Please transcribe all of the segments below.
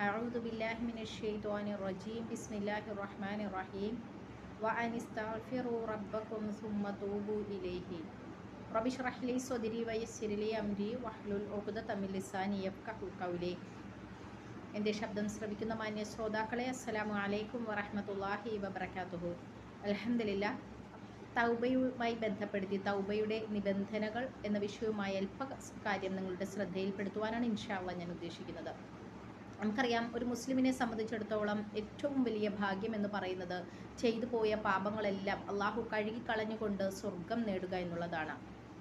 എന്റെ ശബ്ദം ശ്രവിക്കുന്ന മാന്യ ശ്രോതാക്കളെ അസ്സലാമു അലൈക്കും വറഹമത്തല്ലാഹി വബറകാതുഹു. അലഹമില്ല തൗബയുമായി ബന്ധപ്പെടുത്തി തൗബയുടെ നിബന്ധനകൾ എന്ന വിഷയവുമായി അല്പ കാര്യം നിങ്ങളുടെ ശ്രദ്ധയിൽപ്പെടുത്തുവാനാണ് ഇൻഷാള്ള ഞാൻ ഉദ്ദേശിക്കുന്നത്. നമുക്കറിയാം ഒരു മുസ്ലിമിനെ സംബന്ധിച്ചിടത്തോളം ഏറ്റവും വലിയ ഭാഗ്യം എന്ന് പറയുന്നത് ചെയ്തു പോയ പാപങ്ങളെല്ലാം അള്ളാഹു കഴുകിക്കളഞ്ഞുകൊണ്ട് സ്വർഗം നേടുക എന്നുള്ളതാണ്.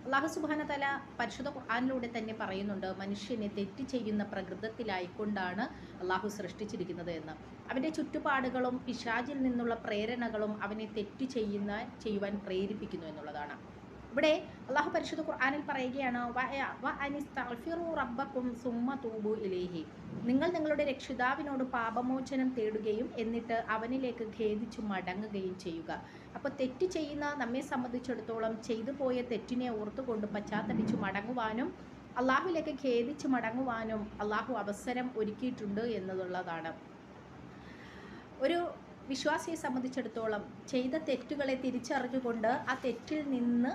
അള്ളാഹു സുബാന തല പരിശുദ്ധ ഖുർആാനിലൂടെ തന്നെ പറയുന്നുണ്ട് മനുഷ്യനെ തെറ്റ് ചെയ്യുന്ന പ്രകൃതത്തിലായിക്കൊണ്ടാണ് അള്ളാഹു സൃഷ്ടിച്ചിരിക്കുന്നത് എന്ന്. അവന്റെ ചുറ്റുപാടുകളും പിശാചിൽ നിന്നുള്ള പ്രേരണകളും അവനെ തെറ്റ് ചെയ്യുന്ന ചെയ്യുവാൻ പ്രേരിപ്പിക്കുന്നു എന്നുള്ളതാണ്. ഇവിടെ അള്ളാഹു പരിശുദ്ധ ഖുർആാനിൽ പറയുകയാണ് "വ- വ അനിസ്തഗ്ഫിറു റബ്ബക്കും സുമ്മ തൂബു ഇലൈഹി. നിങ്ങൾ നിങ്ങളുടെ രക്ഷിതാവിനോട് പാപമോചനം തേടുകയും എന്നിട്ട് അവനിലേക്ക് ഖേദിച്ചു മടങ്ങുകയും ചെയ്യുക. അപ്പോൾ തെറ്റ് ചെയ്യുന്ന നമ്മെ സംബന്ധിച്ചിടത്തോളം ചെയ്തു പോയ തെറ്റിനെ ഓർത്തുകൊണ്ട് പശ്ചാത്തപിച്ചു മടങ്ങുവാനും അള്ളാഹുവിലേക്ക് ഖേദിച്ച് മടങ്ങുവാനും അള്ളാഹു അവസരം ഒരുക്കിയിട്ടുണ്ട് എന്നതുള്ളതാണ് ഒരു വിശ്വാസിയെ സംബന്ധിച്ചിടത്തോളം ചെയ്ത തെറ്റുകളെ തിരിച്ചറിഞ്ഞുകൊണ്ട് ആ തെറ്റിൽ നിന്ന്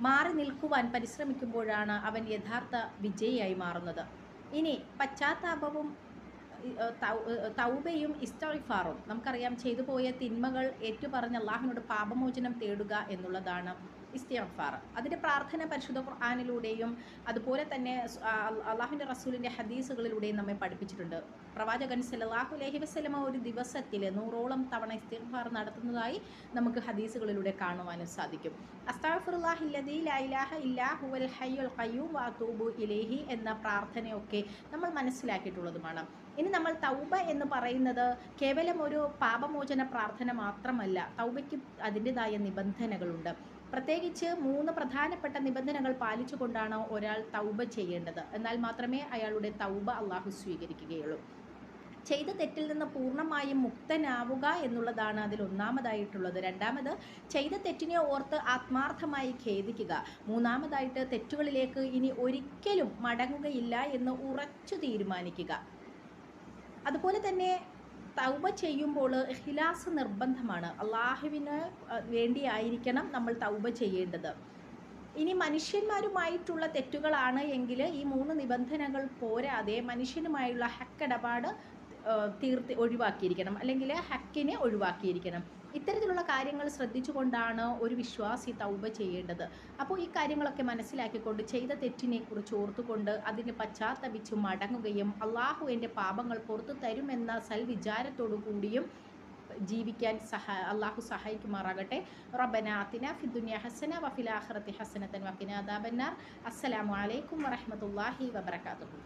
മാറി നിൽക്കുവാൻ പരിശ്രമിക്കുമ്പോഴാണ് അവൻ യഥാർത്ഥ വിജയിയായി മാറുന്നത്. ഇനി പശ്ചാത്താപവും തൗബയും ഇസ്തഫാറും നമുക്കറിയാം ചെയ്തു പോയ തിന്മകൾ ഏറ്റുപറഞ്ഞ് അള്ളാഹുവിനോട് പാപമോചനം തേടുക എന്നുള്ളതാണ് ഇസ്തിഗ്ഫാർ അതിന്റെ പ്രാർത്ഥന പരിശുദ്ധ ഖുർആാനിലൂടെയും അതുപോലെ തന്നെ അള്ളാഹുവിന്റെ റസൂലിന്റെ ഹദീസുകളിലൂടെയും നമ്മെ പഠിപ്പിച്ചിട്ടുണ്ട്. പ്രവാചകൻ സല്ലല്ലാഹു അലൈഹി വസല്ലമ ഒരു ദിവസത്തിൽ നൂറോളം തവണ ഇസ്തിഗ്ഫാർ നടത്തുന്നതായി നമുക്ക് ഹദീസുകളിലൂടെ കാണുവാനും സാധിക്കും. ഇലൈഹി എന്ന പ്രാർത്ഥനയൊക്കെ നമ്മൾ മനസ്സിലാക്കിയിട്ടുള്ളതുമാണ്. ഇനി നമ്മൾ തൗബ എന്ന് പറയുന്നത് കേവലം ഒരു പാപമോചന പ്രാർത്ഥന മാത്രമല്ല തൗബയ്ക്ക് അതിന്റെതായ നിബന്ധനകളുണ്ട്. പ്രത്യേകിച്ച് മൂന്ന് പ്രധാനപ്പെട്ട നിബന്ധനകൾ പാലിച്ചുകൊണ്ടാണ് ഒരാൾ തൗബ ചെയ്യേണ്ടത്. എന്നാൽ മാത്രമേ അയാളുടെ തൗബ അള്ളാഹു സ്വീകരിക്കുകയുള്ളൂ. ചെയ്ത തെറ്റിൽ നിന്ന് പൂർണമായും മുക്തനാവുക എന്നുള്ളതാണ് അതിൽ ഒന്നാമതായിട്ടുള്ളത്. രണ്ടാമത് ചെയ്ത തെറ്റിനെ ഓർത്ത് ആത്മാർത്ഥമായി ഖേദിക്കുക. മൂന്നാമതായിട്ട് തെറ്റുകളിലേക്ക് ഇനി ഒരിക്കലും മടങ്ങുകയില്ല എന്ന് ഉറച്ചു തീരുമാനിക്കുക. അതുപോലെ തന്നെ തൗബ ചെയ്യുമ്പോൾ ഇഖ്ലാസ് നിർബന്ധമാണ്. അള്ളാഹുവിന് വേണ്ടി വേണ്ടിയായിരിക്കണം നമ്മൾ തൗബ ചെയ്യേണ്ടത്. ഇനി മനുഷ്യന്മാരുമായിട്ടുള്ള തെറ്റുകളാണ് എങ്കിൽ ഈ മൂന്ന് നിബന്ധനകൾ പോരാതെ മനുഷ്യനുമായുള്ള ഹക്കിടപാട് തീർത്ത് ഒഴിവാക്കിയിരിക്കണം. അല്ലെങ്കിൽ ഹക്കിനെ ഒഴിവാക്കിയിരിക്കണം. ഇത്തരത്തിലുള്ള കാര്യങ്ങൾ ശ്രദ്ധിച്ചുകൊണ്ടാണ് ഒരു വിശ്വാസി തൗബ ചെയ്യേണ്ടത്. അപ്പോൾ ഈ കാര്യങ്ങളൊക്കെ മനസ്സിലാക്കിക്കൊണ്ട് ചെയ്ത തെറ്റിനെ കുറിച്ച് ഓർത്തുകൊണ്ട് അതിന് പശ്ചാത്തപിച്ച് മടങ്ങുകയും അള്ളാഹു എന്റെ പാപങ്ങൾ പുറത്തു തരുമെന്ന സൽവിചാരത്തോടു കൂടിയും ജീവിക്കാൻ സഹ അള്ളാഹു സഹായിക്കുമാറാകട്ടെ. റബ്ബന ആതിന ഫിദ്ദുനിയ ഹസന വഫിൽ ഹസനത്തൻ വഖിന അദാബന്നാർ. അസ്സലാമു അലൈക്കും വറഹ്മത്തുള്ളാഹി വബറകാതുഹു.